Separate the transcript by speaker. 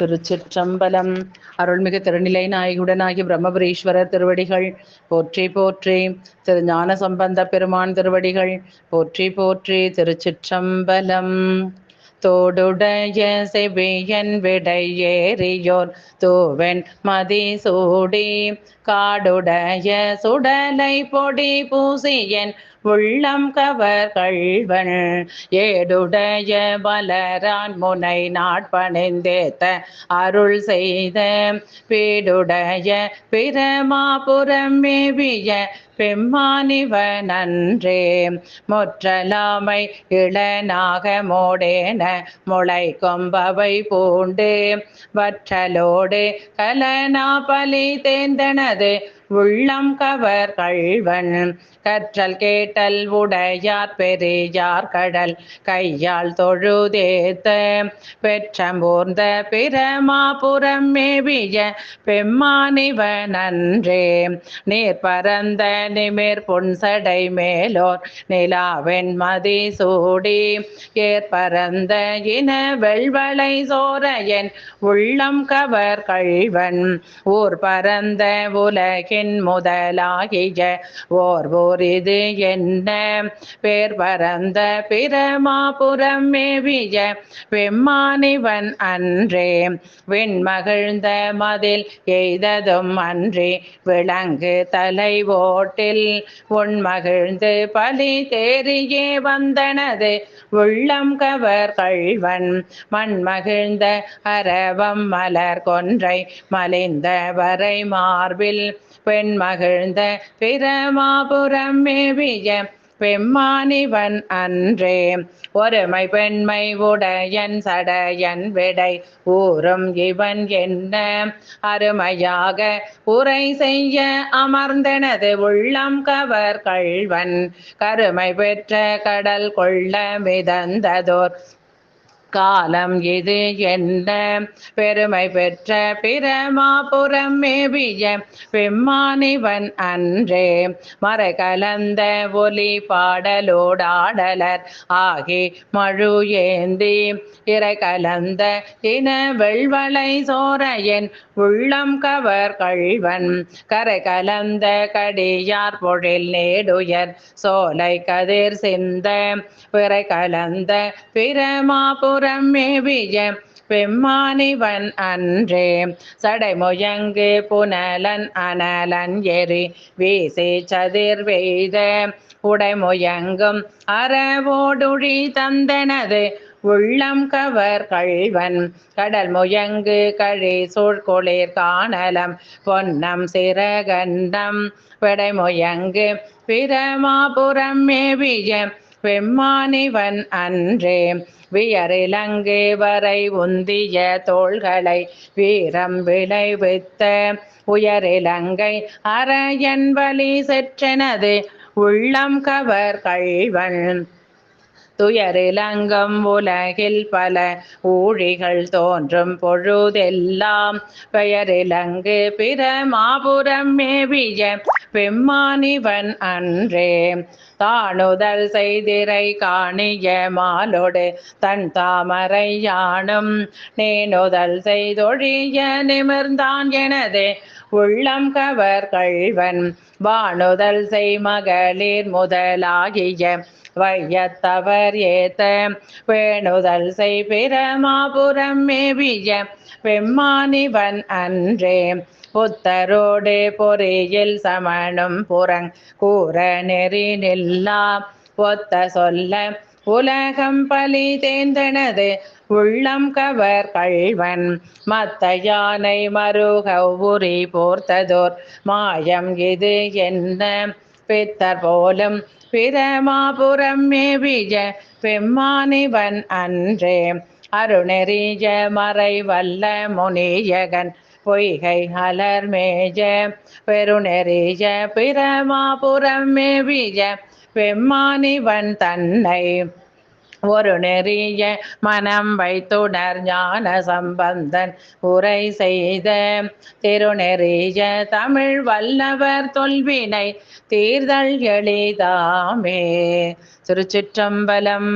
Speaker 1: திருச்சிற்றம்பலம். அருள்மிகு திருநிலை நாயகுடனாகி பிரம்மபுரீஸ்வரர் திருவடிகள். போற்றி போற்றி. திரு ஞான சம்பந்த பெருமான் திருவடிகள். போற்றி போற்றி. திருச்சிற்றம்பலம். தோடுடைய செவியன் விடையேறியோர். தூவன் மதி சூடி. காடுடைய சுடலை பொடி பூசியன் உள்ளம் கவர் கள்வன் ஏடுடைய பலரான் முனை நாட்பணிந்தேத்த அருள் செய்த பீடுடைய பிரமாபுரம் மேவிய பெம்மானிவனன்றே. முற்றலாமை இளநாக மோடேன முளை கொம்பவை பூண்டு. வற்றலோடு கலனா பலி தேர்ந்தனது உள்ளம் கவர் கள்வன். கற்றல் கேட்டல் உடையார் பெரியார் கடல். கையால் தொழுதேத்த பெற்றம்பூர்ந்த பிரமாபுரம் மேவிய பெம்மானிவன் அன்றே நீர் பரந்த நிமிர் புன்சடை மேலோர் நிலாவெண் மதி சூடி. ஏற்பரந்த இன வெள்வளை சோரையன் உள்ளம் கவர் கள்வன். ஊர் பரந்த உலகே உலகின் முதலாகிய ஓர் ஓர் இது என்ன? பேர் பரந்த பிரமாபுரம் மேவிய பெம்மானிவன் அன்றே. விண்மகிழ்ந்த மதில் எய்ததும் அன்றி. விளங்கு தலை ஓட்டில் உண்மகிழ்ந்து பலி தேரியே வந்தனது. உள்ளம் கவர் கள்வன் மண் மகிழ்ந்த அரவம் மலர் கொன்றை மலிந்த வரை மார்பில் பெண் மகிழ்ந்த பிரமாபுரம் மேவிய பெம்மானிவன் அன்றே. ஒருமை பெண்மை உடையன் சடையன் விடை ஊரும் இவன் என்ன? அருமையாக உரை செய்ய அமர்ந்தனது உள்ளம் கவர் கள்வன். கருமை பெற்ற கடல் கொள்ள மிதந்ததோர் காலம் இது என்ன? பெருமை பெற்ற பிரமாபுரம் மேவிய பெம்மானிவன் அன்றே. மறை கலந்த ஒலி பாடலோடாடலர் ஆகி மழு ஏந்தி இறை கலந்த இன வெள்வளை சோரையன் உள்ளம் கவர் கள்வன். கரை கலந்த கடியார் பொழில் நேடுயர் சோலை கதிர் சிந்த. பிறை கலந்த பிரமாபுரம் மேவிய பெம்மானிவன் அன்றே சடைமுயங்கு புனலன் அனலன் எரி வீசி சதிர் வெய்த உடைமுயங்கும் அறவோடுழி தந்தனது உள்ளம் கவர் கள்வன் கடல் முயங்கு கழி சூழ்கொளிர் காணலம் பொன்னம் சிறகண்டம் விடைமுயங்கு பிரமாபுரம் மேவிய பெம்மானிவன் அன்றே வியரிலங்கே வரை உந்திய தோள்களை வீரம் விளைவித்த உயரிலங்கை அரையன் வழி செற்றனது உள்ளம் கவர் கள்வன். துயரிலங்கம் உலகில் பல ஊழிகள் தோன்றும் பொழுதெல்லாம். பெயரிலங்கு பிற மாபுரம் மேவிய பெம்மானிவன் அன்றே. தானுதல் செய்திரை காணிய மாலோடு தன் தாமரை யானும் நேனுதல் செய்தொழிய நிமிர்ந்தான் எனது. உள்ளம் கவர் கள்வன். வானுதல் செய் மகளிர் முதலாகிய வையத்தவர் ஏத்த வேணுதல் செய் பிரமாபுரம் மேவிய பெம்மானிவன் அன்றே. புத்தரோடு பொறியில் சமணும் புறங் கூற நெறி நில்லா பொத்த சொல்ல உலகம் பலி தேர்ந்தனது உள்ளம் கவர் கள்வன். மத்த யானை மருக உரி போர்த்ததோர். மாயம் இது என்ன? பித்தர் போலும் பிரமாபுரம் மேவிய பெம்மானிவன் அன்றே. அருணெறிய மறை வல்ல முனியகன் பொய்கை அலர் மேஜ பெருநெறிஜ பிரமாபுரம் மேவிய பெம்மானிவன் தன்னை. ஒரு நெறிய மனம் வைத்துணர் ஞான சம்பந்தன் உரை செய்த திருநெறிய தமிழ் வல்லவர் தொல்வினை தீர்தல் எளிதாமே. திருச்சிற்றம்பலம்